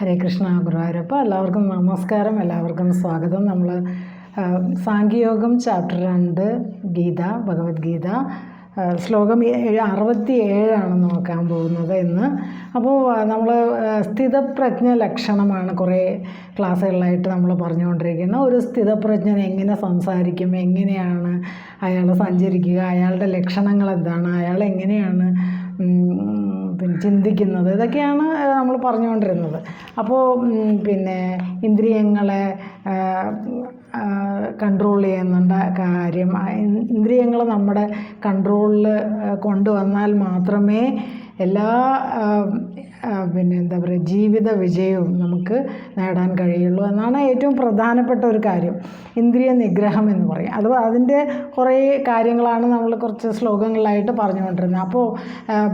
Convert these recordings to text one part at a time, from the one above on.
ഹരേ കൃഷ്ണ ഗുരുവായൂരപ്പ എല്ലാവർക്കും നമസ്കാരം എല്ലാവർക്കും സ്വാഗതം. നമ്മൾ സാങ്കിയോഗം ചാപ്റ്റർ രണ്ട് ഗീത ഭഗവത്ഗീത ശ്ലോകം അറുപത്തി ഏഴാണ് നോക്കാൻ പോകുന്നത് ഇന്ന് അപ്പോൾ നമ്മൾ സ്ഥിതപ്രജ്ഞ ലക്ഷണമാണ് കുറേ ക്ലാസ്സുകളിലായിട്ട് നമ്മൾ പറഞ്ഞുകൊണ്ടിരിക്കുന്നത്. ഒരു സ്ഥിതപ്രജ്ഞൻ എങ്ങനെ സംസാരിക്കും എങ്ങനെയാണ് അയാൾ സഞ്ചരിക്കുക അയാളുടെ ലക്ഷണങ്ങൾ എന്താണ് അയാൾ എങ്ങനെയാണ് പിന്നെ ചിന്തിക്കുന്നത്. ഇതൊക്കെയാണ് നമ്മൾ പറഞ്ഞുകൊണ്ടിരുന്നത്. അപ്പോൾ പിന്നെ ഇന്ദ്രിയങ്ങളെ കൺട്രോൾ ചെയ്യുന്നുണ്ട് കാര്യം. ഇന്ദ്രിയങ്ങൾ നമ്മുടെ കൺട്രോളിൽ കൊണ്ടുവന്നാൽ മാത്രമേ എല്ലാ പിന്നെ എന്താ പറയുക ജീവിത വിജയവും നമുക്ക് നേടാൻ കഴിയുള്ളൂ എന്നാണ് ഏറ്റവും പ്രധാനപ്പെട്ട ഒരു കാര്യം. ഇന്ദ്രിയ നിഗ്രഹം എന്ന് പറയും. അത് അതിന്റെ കുറേ കാര്യങ്ങളാണ് നമ്മൾ കുറച്ച് ശ്ലോകങ്ങളായിട്ട് പറഞ്ഞുകൊണ്ടിരുന്നത്. അപ്പോൾ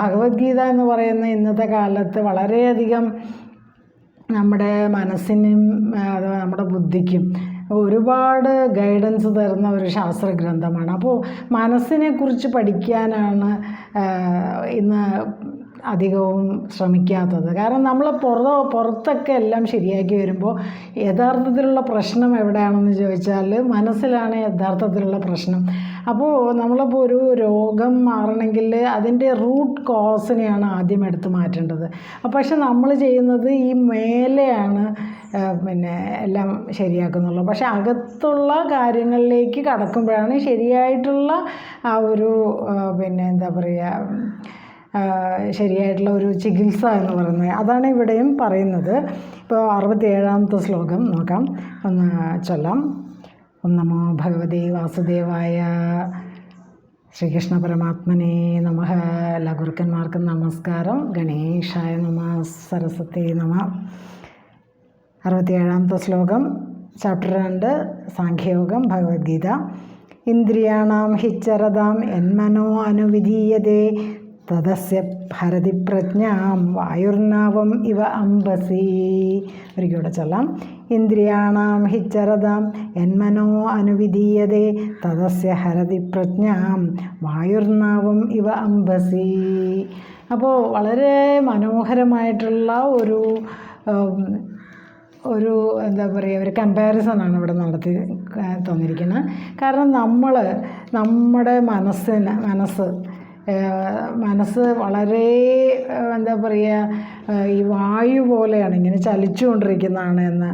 ഭഗവത്ഗീത എന്ന് പറയുന്ന ഇന്നത്തെ കാലത്ത് വളരെയധികം നമ്മുടെ മനസ്സിനും അഥവാ നമ്മുടെ ബുദ്ധിക്കും ഒരുപാട് ഗൈഡൻസ് തരുന്ന ഒരു ശാസ്ത്ര ഗ്രന്ഥമാണ് അപ്പോൾ മനസ്സിനെക്കുറിച്ച് പഠിക്കാനാണ് ഇന്ന് അധികവും ശ്രമിക്കാത്തത്. കാരണം നമ്മൾ പുറത്ത് പുറത്തൊക്കെ എല്ലാം ശരിയാക്കി വരുമ്പോൾ യഥാർത്ഥത്തിലുള്ള പ്രശ്നം എവിടെയാണെന്ന് ചോദിച്ചാൽ മനസ്സിലാണ് യഥാർത്ഥത്തിലുള്ള പ്രശ്നം. അപ്പോൾ നമ്മളിപ്പോൾ ഒരു രോഗം മാറണമെങ്കിൽ അതിന്റെ റൂട്ട് കോസിനെയാണ് ആദ്യം എടുത്ത് മാറ്റേണ്ടത്. പക്ഷെ നമ്മൾ ചെയ്യുന്നത് ഈ മേലെയാണ് പിന്നെ എല്ലാം ശരിയാക്കുന്നുള്ളൂ. പക്ഷെ അകത്തുള്ള കാര്യങ്ങളിലേക്ക് കടക്കുമ്പോഴാണ് ശരിയായിട്ടുള്ള ആ ഒരു പിന്നെ എന്താ പറയുക ശരിയായിട്ടുള്ള ഒരു ചികിത്സ എന്ന് പറയുന്നത്. അതാണ് ഇവിടെയും പറയുന്നത്. ഇപ്പോൾ അറുപത്തി ഏഴാമത്തെ ശ്ലോകം നോക്കാം. ഒന്ന് ചൊല്ലാം. ഓം നമോ ഭഗവതി വാസുദേവായ. ശ്രീകൃഷ്ണ പരമാത്മനെ നമ. എല്ലാ ഗുരുക്കന്മാർക്കും നമസ്കാരം. ഗണേശായ നമ സരസ്വതി നമ. അറുപത്തിയേഴാമത്തെ ശ്ലോകം ചാപ്റ്റർ രണ്ട് സാഖ്യയോഗം ഭഗവത്ഗീത. ഇന്ദ്രിയാണാം ഹിച്ചരതാം എന്മനോ അനുവിധീയതേ. തദസ്യ ഭരതി പ്രജ്ഞാം വായുർനാവം ഇവ അംബസി ഒരിക്കലൂടെ ചൊല്ലാം. ഇന്ദ്രിയാണാം ഹിച്ചരതാം എന്മനോ അനുവിധീയതേ തദസ്യ ഹരതി പ്രജ്ഞാം വായുർനാവം ഇവ അംബസി അപ്പോൾ വളരെ മനോഹരമായിട്ടുള്ള ഒരു ഒരു എന്താ പറയുക ഒരു കമ്പാരിസണാണ് ഇവിടെ നടത്തി തന്നിരിക്കുന്നത്. കാരണം നമ്മൾ നമ്മുടെ മനസ്സിന് മനസ്സ് മനസ്സ് വളരെ എന്താ പറയുക ഈ വായു പോലെയാണ് ഇങ്ങനെ ചലിച്ചുകൊണ്ടിരിക്കുന്നതാണ് എന്ന്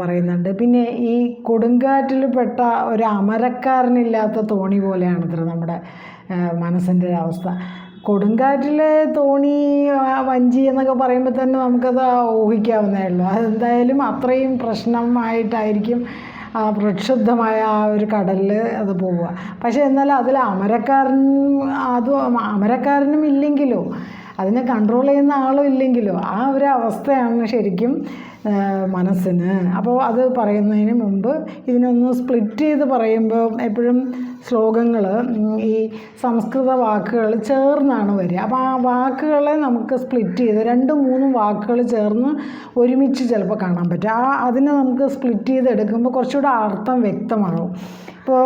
പറയുന്നുണ്ട്. പിന്നെ ഈ കൊടുങ്കാറ്റിൽ പെട്ട ഒരു അമരക്കാരനില്ലാത്ത തോണി പോലെയാണ് ഇത്ര നമ്മുടെ മനസ്സിന്റെ അവസ്ഥ. കൊടുങ്കാറ്റിലെ തോണി വഞ്ചി എന്നൊക്കെ പറയുമ്പോൾ തന്നെ നമുക്കത് ഊഹിക്കാവുന്നേ ഉള്ളൂ. അതെന്തായാലും അത്രയും പ്രശ്നമായിട്ടായിരിക്കും ആ പ്രക്ഷുബ്ധമായ ആ ഒരു കടലിൽ അത് പോവുക. പക്ഷേ എന്നാൽ അതിൽ അമരക്കാരൻ അതും അമരക്കാരനും ഇല്ലെങ്കിലോ അതിനെ കൺട്രോൾ ചെയ്യുന്ന ആളും ഇല്ലെങ്കിലോ ആ ഒരു അവസ്ഥയാണ് ശരിക്കും മനസ്സിന്. അപ്പോൾ അത് പറയുന്നതിന് മുമ്പ് ഇതിനൊന്ന് സ്പ്ലിറ്റ് ചെയ്ത് പറയുമ്പോൾ എപ്പോഴും ശ്ലോകങ്ങൾ ഈ സംസ്കൃത വാക്കുകൾ ചേർന്നാണ് വരിക. അപ്പോൾ ആ വാക്കുകളെ നമുക്ക് സ്പ്ലിറ്റ് ചെയ്ത് രണ്ടും മൂന്നും വാക്കുകൾ ചേർന്ന് ഒരുമിച്ച് ചിലപ്പോൾ കാണാൻ പറ്റും. ആ അതിനെ നമുക്ക് സ്പ്ലിറ്റ് ചെയ്ത് എടുക്കുമ്പോൾ കുറച്ചുകൂടെ അർത്ഥം വ്യക്തമാകും ഇപ്പോൾ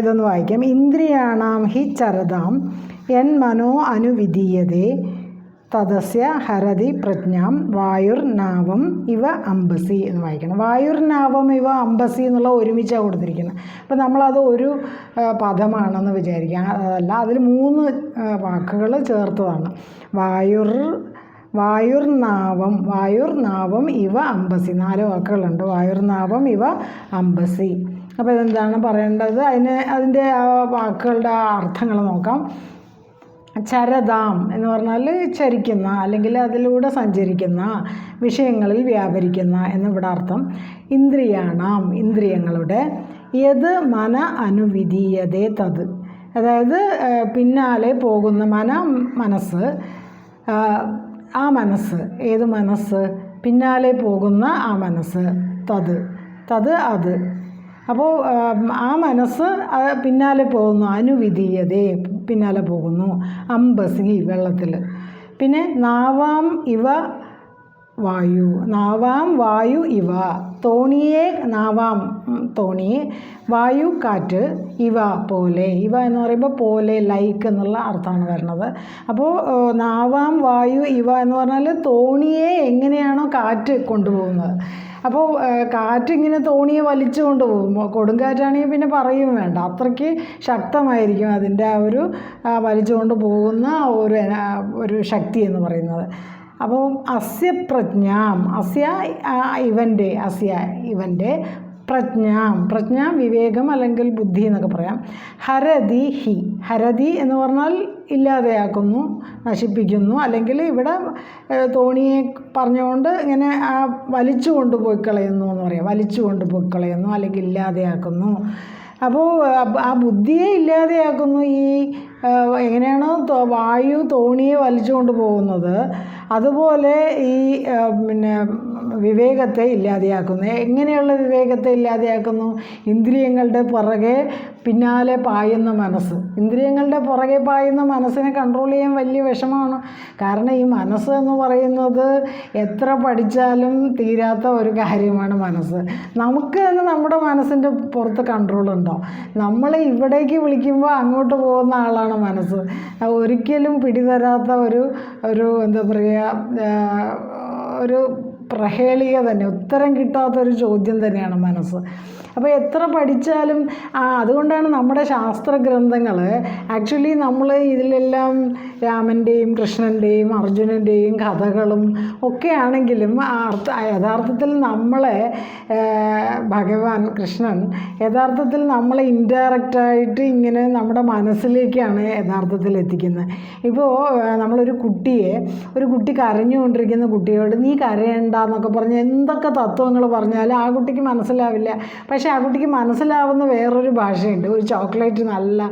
ഇതൊന്ന് വായിക്കാം. ഇന്ദ്രിയാണാം ഹി ചരതാം എൻ മനോ അനുവിധീയതേ തദസ്യ ഹരതി പ്രജ്ഞാം വായുർനാവം ഇവ അംബസി എന്ന് വായിക്കണം. വായുർനാവം ഇവ അംബസി എന്നുള്ള ഒരുമിച്ചാണ് കൊടുത്തിരിക്കുന്നത്. അപ്പോൾ നമ്മളത് ഒരു പദമാണെന്ന് വിചാരിക്കുക. അതല്ല അതിൽ മൂന്ന് വാക്കുകൾ ചേർത്തതാണ്. വായുർ വായുർനാവം വായുർനാവം ഇവ അംബസി. നാല് വാക്കുകളുണ്ട്. വായുർനാവം ഇവ അംബസി. അപ്പോൾ ഇതെന്താണ് പറയേണ്ടത്? അതിന് അതിന്റെ ആ വാക്കുകളുടെ അർത്ഥങ്ങൾ നോക്കാം. ചരതാം എന്ന് പറഞ്ഞാൽ ചരിക്കുന്ന അല്ലെങ്കിൽ അതിലൂടെ സഞ്ചരിക്കുന്ന വിഷയങ്ങളിൽ വ്യാപരിക്കുന്ന എന്നിവിടെ അർത്ഥം ഇന്ദ്രിയാണാം ഇന്ദ്രിയങ്ങളുടെ യത് മന അനുവിധീയതേ തത്. അതായത് പിന്നാലെ പോകുന്ന മന മനസ്സ് ആ, മനസ്സ് ഏത് മനസ്സ്? പിന്നാലെ പോകുന്ന ആ മനസ്സ് തത്. തത് അത്. അപ്പോൾ ആ മനസ്സ് പിന്നാലെ പോകുന്നു അനുവിധീയതേ പിന്നാലെ പോകുന്നു. അമ്പസി വെള്ളത്തിൽ പിന്നെ നാവാം ഇവ വായു. നാവാം വായു ഇവ. തോണിയെ നാവാം തോണി. വായു കാറ്റ് ഇവ പോലെ. ഇവ എന്ന് പറയുമ്പോൾ പോലെ ലൈക്ക് എന്നുള്ള അർത്ഥമാണ് വരുന്നത്. അപ്പോൾ നാവാം വായു ഇവ എന്ന് പറഞ്ഞാൽ തോണിയെ എങ്ങനെയാണോ കാറ്റ് കൊണ്ടുപോകുന്നത്. അപ്പോൾ കാറ്റിങ്ങനെ തോണിയെ വലിച്ചു കൊണ്ടുപോകും. കൊടുങ്കാറ്റാണെങ്കിൽ പിന്നെ പറയും വേണ്ട. അത്രയ്ക്ക് ശക്തമായിരിക്കും അതിന്റെ ആ ഒരു വലിച്ചുകൊണ്ട് പോകുന്ന ഒരു ഒരു ശക്തി എന്ന് പറയുന്നത്. അപ്പോൾ അസ്യ പ്രജ്ഞാം അസ്യ ഇവന്റെ അസ്യ ഇവന്റെ പ്രജ്ഞാം. പ്രജ്ഞ വിവേകം അല്ലെങ്കിൽ ബുദ്ധി എന്നൊക്കെ പറയാം. ഹരതി ഹി. ഹരതി എന്ന് പറഞ്ഞാൽ ഇല്ലാതെയാക്കുന്നു നശിപ്പിക്കുന്നു. അല്ലെങ്കിൽ ഇവിടെ തോണിയെ പറഞ്ഞുകൊണ്ട് ഇങ്ങനെ ആ വലിച്ചു കൊണ്ടുപോയി കളയുന്നു എന്ന് പറയാം. വലിച്ചു കൊണ്ടുപോയി കളയുന്നു അല്ലെങ്കിൽ ഇല്ലാതെയാക്കുന്നു. അപ്പോൾ ആ ബുദ്ധിയെ ഇല്ലാതെയാക്കുന്നു ഈ എങ്ങനെയാണോ വായു തോണിയെ വലിച്ചുകൊണ്ട് കൊണ്ടുപോകുന്നത് അതുപോലെ ഈ പിന്നെ വിവേകത്തെ ഇല്ലാതെയാക്കുന്നു. എങ്ങനെയുള്ള വിവേകത്തെ ഇല്ലാതെയാക്കുന്നു? ഇന്ദ്രിയങ്ങളുടെ പുറകെ പിന്നാലെ പായുന്ന മനസ്സ്. ഇന്ദ്രിയങ്ങളുടെ പുറകെ പായുന്ന മനസ്സിനെ കൺട്രോൾ ചെയ്യാൻ വലിയ വിഷമമാണ്. കാരണം ഈ മനസ്സ് എന്ന് പറയുന്നത് എത്ര പഠിച്ചാലും തീരാത്ത ഒരു കാര്യമാണ് മനസ്സ്. നമുക്ക് തന്നെ നമ്മുടെ മനസ്സിന്റെ പുറത്ത് കൺട്രോൾ ഉണ്ടോ? നമ്മൾ ഇവിടേക്ക് വിളിക്കുമ്പോൾ അങ്ങോട്ട് പോകുന്ന ആളാണ് മനസ്സ്. അത് ഒരിക്കലും പിടിതരാത്ത ഒരു ഒരു എന്താ പറയുക ഒരു പ്രഹേളിക തന്നെ ഉത്തരം കിട്ടാത്തൊരു ചോദ്യം തന്നെയാണ് മനസ്സ്. അപ്പോൾ എത്ര പഠിച്ചാലും ആ അതുകൊണ്ടാണ് നമ്മുടെ ശാസ്ത്ര ഗ്രന്ഥങ്ങൾ ആക്ച്വലി നമ്മൾ ഇതിലെല്ലാം രാമന്റെയും കൃഷ്ണന്റെയും അർജുനന്റെയും കഥകളും ഒക്കെ ആണെങ്കിലും യഥാർത്ഥത്തിൽ നമ്മളെ ഭഗവാൻ കൃഷ്ണൻ യഥാർത്ഥത്തിൽ നമ്മളെ ഇൻഡയറക്റ്റായിട്ട് ഇങ്ങനെ നമ്മുടെ മനസ്സിലേക്കാണ് യഥാർത്ഥത്തിൽ എത്തിക്കുന്നത്. ഇപ്പോൾ നമ്മളൊരു കുട്ടിയെ ഒരു കുട്ടി കരഞ്ഞുകൊണ്ടിരിക്കുന്ന കുട്ടിയോട് നീ കരയണ്ട എന്നൊക്കെ പറഞ്ഞ് എന്തൊക്കെ തത്വങ്ങൾ പറഞ്ഞാലും ആ കുട്ടിക്ക് മനസ്സിലാവില്ല. പക്ഷേ ആ കുട്ടിക്ക് മനസ്സിലാവുന്ന വേറൊരു ഭാഷയുണ്ട്. ഒരു ചോക്ലേറ്റ് നല്ല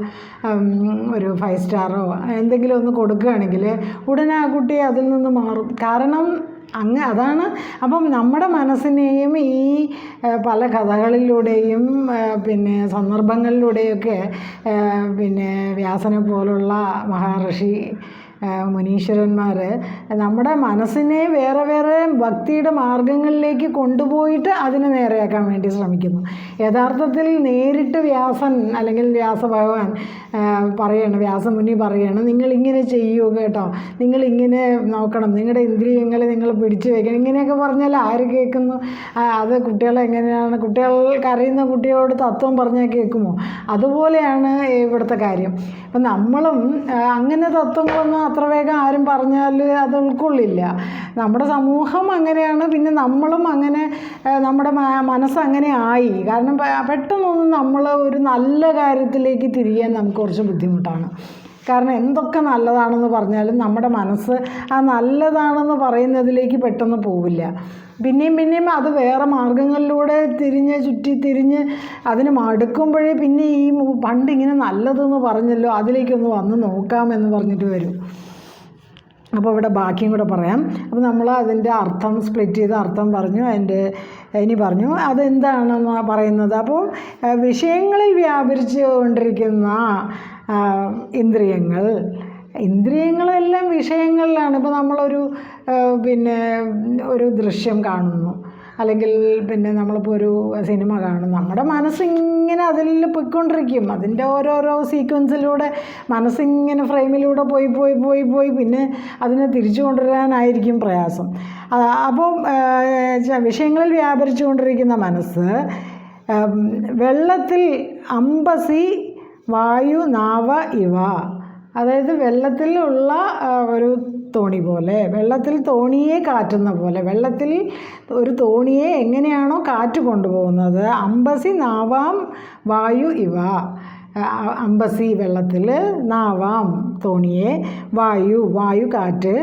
ഒരു ഫൈവ് സ്റ്റാറോ എന്തെങ്കിലും ഒന്ന് കൊടുക്കുകയാണെങ്കിൽ ഉടനെ ആ കുട്ടി അതിൽ നിന്ന് മാറും. കാരണം അങ്ങ് അതാണ്. അപ്പം നമ്മുടെ മനസ്സിനെയും ഈ പല കഥകളിലൂടെയും പിന്നെ സന്ദർഭങ്ങളിലൂടെയൊക്കെ പിന്നെ വ്യാസനെ പോലുള്ള മഹാഋഷി മുനീശ്വരന്മാർ നമ്മുടെ മനസ്സിനെ വേറെ വേറെ ഭക്തിയുടെ മാർഗങ്ങളിലേക്ക് കൊണ്ടുപോയിട്ട് അതിനെ നേരെയാക്കാൻ വേണ്ടി ശ്രമിക്കുന്നു. യഥാർത്ഥത്തിൽ നേരിട്ട് വ്യാസൻ അല്ലെങ്കിൽ വ്യാസഭഗവാൻ ഭഗവാൻ പറയാണ് വ്യാസമുനി പറയാണ് നിങ്ങൾ ഇങ്ങനെ ചെയ്യൂ കേട്ടോ. നിങ്ങൾ ഇങ്ങനെ നോക്കണം. നിങ്ങളുടെ ഇന്ദ്രിയങ്ങൾ നിങ്ങൾ പിടിച്ചു വയ്ക്കണം ഇങ്ങനെയൊക്കെ പറഞ്ഞാൽ ആര് കേൾക്കുന്നു? അത് കുട്ടികളെ എങ്ങനെയാണ്? കുട്ടികൾ കരയുന്ന കുട്ടിയോട് തത്വം പറഞ്ഞാൽ കേൾക്കുമോ? അതുപോലെയാണ് ഇവിടുത്തെ കാര്യം. അപ്പം നമ്മളും അങ്ങനെ തത്വങ്ങളൊന്നും അത്ര വേഗം ആരും പറഞ്ഞാൽ അത് ഉൾക്കൊള്ളില്ല. നമ്മുടെ സമൂഹം അങ്ങനെയാണ് പിന്നെ നമ്മളും അങ്ങനെ നമ്മുടെ മനസ്സ് അങ്ങനെ ആയി. കാരണം പെട്ടെന്നൊന്നും നമ്മൾ ഒരു നല്ല കാര്യത്തിലേക്ക് തിരിയാൻ നമുക്ക് കുറച്ച് ബുദ്ധിമുട്ടാണ്. കാരണം എന്തൊക്കെ നല്ലതാണെന്ന് പറഞ്ഞാലും നമ്മുടെ മനസ്സ് ആ നല്ലതാണെന്ന് പറയുന്നതിലേക്ക് പെട്ടെന്ന് പോവില്ല. പിന്നെയും പിന്നെയും അത് വേറെ മാർഗങ്ങളിലൂടെ തിരിഞ്ഞ് ചുറ്റി തിരിഞ്ഞ് അതിന് മടുക്കുമ്പോഴേ പിന്നെ ഈ പണ്ടിങ്ങനെ നല്ലതെന്ന് പറഞ്ഞല്ലോ അതിലേക്കൊന്ന് വന്ന് നോക്കാമെന്ന് പറഞ്ഞിട്ട് വരും. അപ്പോൾ ഇവിടെ ബാക്കിയും കൂടെ പറയാം. അപ്പോൾ നമ്മൾ അതിന്റെ അർത്ഥം സ്പ്ലിറ്റ് ചെയ്ത് അർത്ഥം പറഞ്ഞു അതിന്റെ ഇനി പറഞ്ഞു. അതെന്താണെന്ന് പറയുന്നത്? അപ്പോൾ വിഷയങ്ങളിൽ വ്യാപരിച്ചു കൊണ്ടിരിക്കുന്ന ഇന്ദ്രിയങ്ങൾ. ഇന്ദ്രിയങ്ങളെല്ലാം വിഷയങ്ങളിലാണ്. ഇപ്പോൾ നമ്മളൊരു പിന്നെ ഒരു ദൃശ്യം കാണുന്നു. അല്ലെങ്കിൽ പിന്നെ നമ്മളിപ്പോൾ ഒരു സിനിമ കാണും. നമ്മുടെ മനസ്സിങ്ങനെ അതിൽ പൊയ്ക്കൊണ്ടിരിക്കും. അതിന്റെ ഓരോരോ സീക്വൻസിലൂടെ മനസ്സിങ്ങനെ ഫ്രെയിമിലൂടെ പോയി പോയി പോയി പോയി പിന്നെ അതിനെ തിരിച്ചു കൊണ്ടുവരാനായിരിക്കും പ്രയാസം. ആ, അപ്പം ആ, ച- വിഷയങ്ങളിൽ വ്യാപരിച്ചുകൊണ്ടിരിക്കുന്ന മനസ്സ് വെള്ളത്തിൽ അമ്പസി വായു നാവ ഇവ അതായത് വെള്ളത്തിലുള്ള ഒരു തോണി പോലെ വെള്ളത്തിൽ തോണിയെ കാറ്റുന്ന പോലെ വെള്ളത്തിൽ ഒരു തോണിയെ എങ്ങനെയാണോ കാറ്റ് കൊണ്ടുപോകുന്നത്? അമ്പസി നാവാം വായു ഇവ. അമ്പസി വെള്ളത്തിൽ നാവാം തോണിയെ വായു വായു കാറ്റ്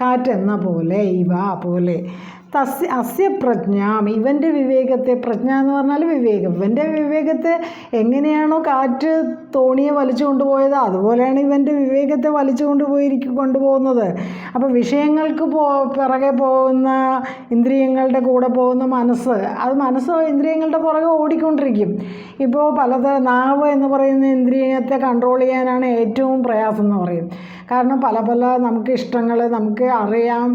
കാറ്റെന്ന പോലെ ഇവ പോലെ. തസ്യ അസ്യ പ്രജ്ഞാം ഇവന്റെ വിവേകത്തെ പ്രജ്ഞ എന്ന് പറഞ്ഞാൽ വിവേകം. ഇവന്റെ വിവേകത്തെ എങ്ങനെയാണോ കാറ്റ് തോണിയെ വലിച്ചു കൊണ്ടുപോയത് അതുപോലെയാണ് ഇവന്റെ വിവേകത്തെ വലിച്ചു കൊണ്ടുപോയിരിക്കും കൊണ്ടുപോകുന്നത്. അപ്പോൾ വിഷയങ്ങൾക്ക് പോ പിറകെ പോകുന്ന ഇന്ദ്രിയങ്ങളുടെ കൂടെ പോകുന്ന മനസ്സ് അത് മനസ്സ് ഇന്ദ്രിയങ്ങളുടെ പുറകെ ഓടിക്കൊണ്ടിരിക്കും. ഇപ്പോൾ പലത് നാവ് എന്ന് പറയുന്ന ഇന്ദ്രിയത്തെ കൺട്രോൾ ചെയ്യാനാണ് ഏറ്റവും പ്രയാസം എന്ന് പറയും. കാരണം പല പല നമുക്ക് ഇഷ്ടങ്ങൾ നമുക്ക് അറിയാം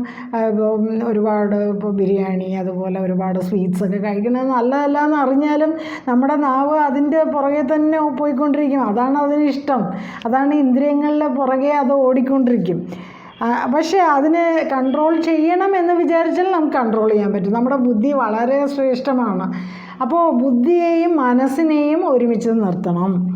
ഒരുപാട് ഇപ്പോൾ ബിരിയാണി അതുപോലെ ഒരുപാട് സ്വീറ്റ്സ് ഒക്കെ കഴിക്കുന്നത് നല്ലതല്ല എന്ന് അറിഞ്ഞാലും നമ്മുടെ നാവ് അതിന്റെ പുറകെ തന്നെ പോയിക്കൊണ്ടിരിക്കും. അതാണ് അതിന് ഇഷ്ടം. അതാണ് ഇന്ദ്രിയങ്ങളുടെ പുറകെ അത് ഓടിക്കൊണ്ടിരിക്കും. പക്ഷേ അതിനെ കൺട്രോൾ ചെയ്യണം എന്ന് വിചാരിച്ചാൽ നമുക്ക് കൺട്രോൾ ചെയ്യാൻ പറ്റും. നമ്മുടെ ബുദ്ധി വളരെ ശ്രേഷ്ഠമാണ്. അപ്പോൾ ബുദ്ധിയെയും മനസ്സിനെയും ഒരുമിച്ച് നിർത്തണം.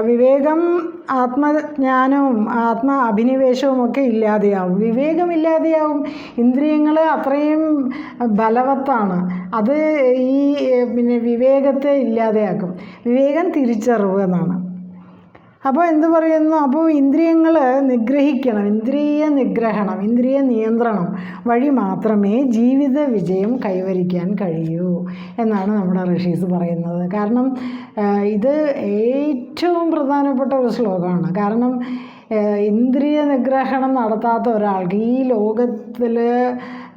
വിവേകം ആത്മജ്ഞാനവും ആത്മ അഭിനിവേശവും ഒക്കെ ഇല്ലാതെയാവും. വിവേകം ഇല്ലാതെയാവും ഇന്ദ്രിയങ്ങൾ അത്രയും ബലവത്താണ്. അത് ഈ പിന്നെ വിവേകത്തെ ഇല്ലാതെയാക്കും. വിവേകം തിരിച്ചറിവ് എന്നാണ്. അപ്പോൾ എന്ത് പറയുന്നു? അപ്പോൾ ഇന്ദ്രിയങ്ങൾ നിഗ്രഹിക്കണം. ഇന്ദ്രിയ നിഗ്രഹണം ഇന്ദ്രിയ നിയന്ത്രണം വഴി മാത്രമേ ജീവിത വിജയം കൈവരിക്കാൻ കഴിയൂ എന്നാണ് നമ്മുടെ ഋഷീസ് പറയുന്നത്. കാരണം ഇത് ഏറ്റവും പ്രധാനപ്പെട്ട ഒരു ശ്ലോകമാണ്. കാരണം ഇന്ദ്രിയ നിഗ്രഹണം നടത്താത്ത ഒരാൾക്ക് ഈ ലോകത്തിൽ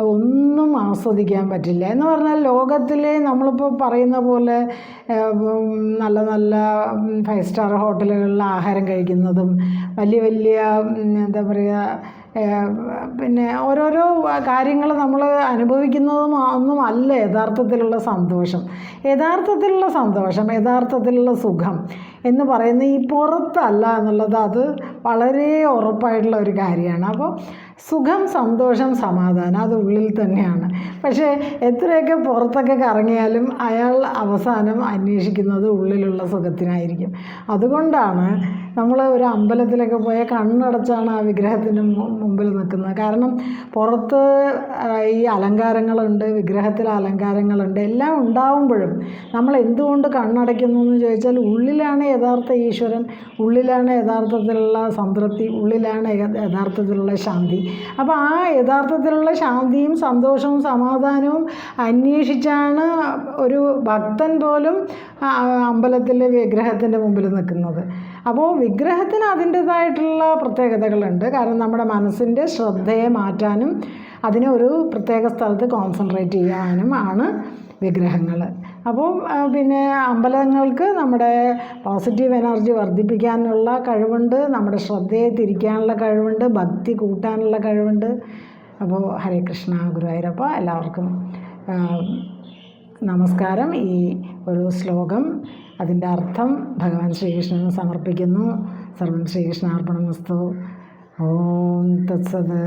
ഒന്നും ആസ്വദിക്കാൻ പറ്റില്ല. എന്ന് പറഞ്ഞാൽ ലോകത്തിലെ നമ്മളിപ്പോൾ പറയുന്ന പോലെ നല്ല നല്ല ഫൈവ് സ്റ്റാർ ഹോട്ടലുകളിൽ ആഹാരം കഴിക്കുന്നതും വലിയ വലിയ എന്താ പറയുക പിന്നെ ഓരോരോ കാര്യങ്ങൾ നമ്മൾ അനുഭവിക്കുന്നതും ഒന്നും അല്ല യഥാർത്ഥത്തിലുള്ള സന്തോഷം. യഥാർത്ഥത്തിലുള്ള സന്തോഷം യഥാർത്ഥത്തിലുള്ള സുഖം എന്ന് പറയുന്ന ഈ പുറത്തല്ല എന്നുള്ളത് അത് വളരെ ഉറപ്പായിട്ടുള്ള ഒരു കാര്യമാണ്. അപ്പോൾ സുഖം സന്തോഷം സമാധാനം അത് ഉള്ളിൽ തന്നെയാണ്. പക്ഷേ എത്രയൊക്കെ പുറത്തൊക്കെ കറങ്ങിയാലും അയാൾ അവസാനം അന്വേഷിക്കുന്നത് ഉള്ളിലുള്ള സുഖത്തിനായിരിക്കും. അതുകൊണ്ടാണ് നമ്മൾ ഒരു അമ്പലത്തിലൊക്കെ പോയാൽ കണ്ണടച്ചാണ് ആ വിഗ്രഹത്തിന് മുമ്പിൽ നിൽക്കുന്നത്. കാരണം പുറത്ത് ഈ അലങ്കാരങ്ങളുണ്ട് വിഗ്രഹത്തിൽ അലങ്കാരങ്ങളുണ്ട് എല്ലാം ഉണ്ടാവുമ്പോഴും നമ്മൾ എന്തുകൊണ്ട് കണ്ണടയ്ക്കുന്നു എന്ന് ചോദിച്ചാൽ ഉള്ളിലാണ് യഥാർത്ഥ ഈശ്വരൻ ഉള്ളിലാണ് യഥാർത്ഥത്തിലുള്ള സംതൃപ്തി ഉള്ളിലാണ് യഥാർത്ഥത്തിലുള്ള ശാന്തി. അപ്പോൾ ആ യഥാർത്ഥത്തിലുള്ള ശാന്തിയും സന്തോഷവും സമാധാനവും അന്വേഷിച്ചാണ് ഒരു ഭക്തൻ പോലും അമ്പലത്തിലെ വിഗ്രഹത്തിന്റെ മുമ്പിൽ നിൽക്കുന്നത്. അപ്പോൾ വിഗ്രഹത്തിന് അതിന്റെതായിട്ടുള്ള പ്രത്യേകതകളുണ്ട്. കാരണം നമ്മുടെ മനസ്സിന്റെ ശ്രദ്ധയെ മാറ്റാനും അതിനെ ഒരു പ്രത്യേക സ്ഥലത്ത് കോൺസെൻട്രേറ്റ് ചെയ്യാനും ആണ് വിഗ്രഹങ്ങൾ. അപ്പോൾ പിന്നെ അമ്പലങ്ങൾക്ക് നമ്മുടെ പോസിറ്റീവ് എനർജി വർദ്ധിപ്പിക്കാനുള്ള കഴിവുണ്ട് നമ്മുടെ ശ്രദ്ധയെ തിരിക്കാനുള്ള കഴിവുണ്ട് ഭക്തി കൂട്ടാനുള്ള കഴിവുണ്ട്. അപ്പോൾ ഹരേ കൃഷ്ണ ഗുരുവായൂരപ്പ എല്ലാവർക്കും നമസ്കാരം. ഈ ഒരു ശ്ലോകം അതിന്റെ അർത്ഥം ഭഗവാൻ ശ്രീകൃഷ്ണന് സമർപ്പിക്കുന്നു. സർവം ശ്രീകൃഷ്ണാർപ്പണമസ്തു. ഓം തത്സത്.